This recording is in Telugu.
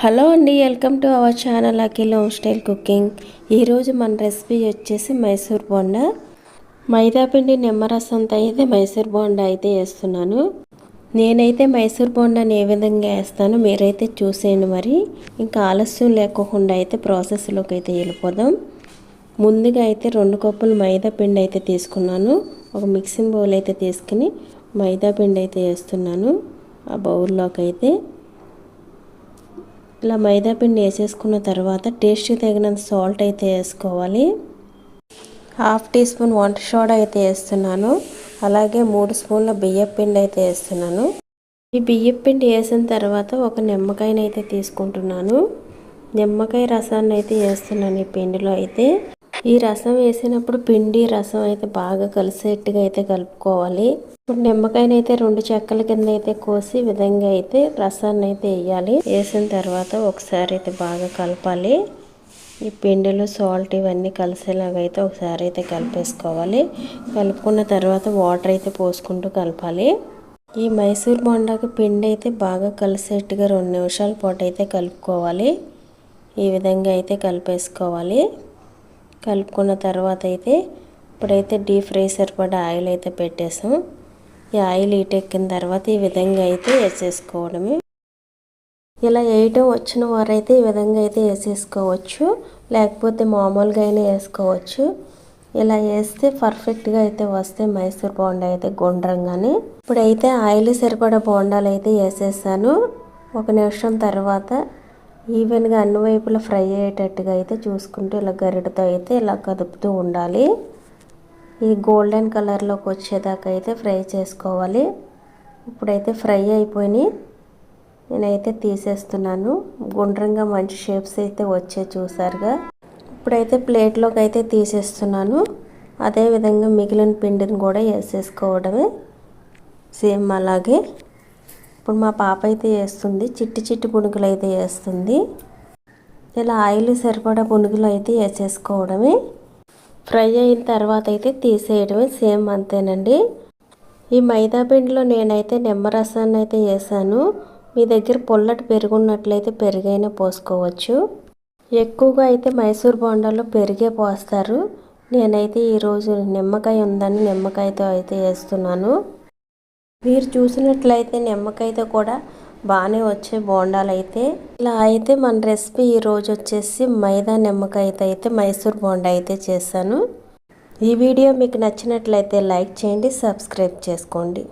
హలో అండి welcome to our channel Akhil home style cooking. ఈరోజు మన రెసిపీ వచ్చేసి మైసూర్ బోండా. మైదాపిండి నిమ్మరసంతో అయితే మైసూర్ బోండా అయితే వేస్తున్నాను. నేనైతే మైసూర్ బోండాని ఏ విధంగా వేస్తానో మీరైతే చూసేయండి మరి. ఇంకా ఆలస్యం లేకోకుండా అయితే ప్రాసెస్లోకి అయితే వెళ్ళిపోదాం. ముందుగా అయితే రెండు కప్పులు మైదా పిండి అయితే తీసుకున్నాను. ఒక మిక్సింగ్ బౌల్ అయితే తీసుకుని మైదా పిండి అయితే వేస్తున్నాను. ఆ బౌల్లోకి అయితే ఇలా మైదా పిండి వేసేసుకున్న తర్వాత టేస్ట్ తగినంత సాల్ట్ అయితే వేసుకోవాలి. హాఫ్ టీ స్పూన్ వంట సోడా అయితే వేస్తున్నాను. అలాగే మూడు స్పూన్ల బియ్యం పిండి అయితే వేస్తున్నాను. ఈ బియ్యం పిండి వేసిన తర్వాత ఒక నిమ్మకాయని అయితే తీసుకుంటున్నాను. నిమ్మకాయ రసాన్ని అయితే వేస్తున్నాను ఈ పిండిలో అయితే. ఈ రసం వేసినప్పుడు పిండి రసం అయితే బాగా కలిసేట్టుగా అయితే కలుపుకోవాలి. ఇప్పుడు నిమ్మకాయని అయితే రెండు చెక్కల కింద అయితే కోసి విధంగా అయితే రసాన్ని అయితే వేయాలి. వేసిన తర్వాత ఒకసారి అయితే బాగా కలపాలి. ఈ పిండిలో సాల్ట్ ఇవన్నీ కలిసేలాగా అయితే ఒకసారి అయితే కలిపేసుకోవాలి. కలుపుకున్న తర్వాత వాటర్ అయితే పోసుకుంటూ కలపాలి. ఈ మైసూర్ బొండాకి పిండి అయితే బాగా కలిసేట్టుగా రెండు నిమిషాల పాటు అయితే కలుపుకోవాలి. ఈ విధంగా అయితే కలిపేసుకోవాలి. కలుపుకున్న తర్వాత అయితే ఇప్పుడైతే డీప్ ఫ్రై సరిపడా ఆయిల్ అయితే పెట్టేసాం. ఈ ఆయిల్ ఎక్కిన తర్వాత ఈ విధంగా అయితే వేసేసుకోవడమే. ఇలా వేయటం వచ్చిన వారైతే ఈ విధంగా అయితే వేసేసుకోవచ్చు. లేకపోతే మామూలుగా అయినా వేసుకోవచ్చు. ఇలా వేస్తే పర్ఫెక్ట్గా అయితే వస్తే మైసూర్ బోండా అయితే గుండ్రంగానే. ఇప్పుడైతే ఆయిల్ సరిపడా బోండాలు అయితే వేసేసాను. ఒక నిమిషం తర్వాత ఈవెన్గా అన్ని వైపులా ఫ్రై అయ్యేటట్టుగా అయితే చూసుకుంటూ ఇలా గరిటతో అయితే ఇలా కదుపుతూ ఉండాలి. ఈ గోల్డెన్ కలర్లోకి వచ్చేదాకా అయితే ఫ్రై చేసుకోవాలి. ఇప్పుడైతే ఫ్రై అయిపోయినాయి నేనైతే తీసేస్తున్నాను. గుండ్రంగా మంచి షేప్స్ అయితే వచ్చే చూసారుగా. ఇప్పుడైతే ప్లేట్లోకి అయితే తీసేస్తున్నాను. అదేవిధంగా మిగిలిన పిండిని కూడా వేసేసుకోవడమే. సేమ్ అలాగే. ఇప్పుడు మా పాప అయితే వేస్తుంది చిట్టి చిట్టి పునుగులు అయితే వేస్తుంది ఇలా ఆయిల్ సరిపడా పునుగులు అయితే వేసేసుకోవడమే. ఫ్రై అయిన తర్వాత అయితే తీసేయడమే. సేమ్ అంతేనండి. ఈ మైదా పిండిలో నేనైతే నిమ్మరసాన్ని అయితే వేసాను. మీ దగ్గర పొల్లటి పెరుగున్నట్లయితే పెరుగైనా పోసుకోవచ్చు. ఎక్కువగా అయితే మైసూర్ బొండాలో పెరిగే పోస్తారు. నేనైతే ఈరోజు నిమ్మకాయ ఉందని నిమ్మకాయతో అయితే వేస్తున్నాను. మీరు చూసినట్లయితే నిమ్మకాయతో కూడా బాగానే వచ్చే బోండాలు అయితే. ఇలా అయితే మన రెసిపీ ఈరోజు వచ్చేసి మైదా నిమ్మకాయతో అయితే మైసూర్ బోండా అయితే చేశాను. ఈ వీడియో మీకు నచ్చినట్లయితే లైక్ చేయండి సబ్స్క్రైబ్ చేసుకోండి.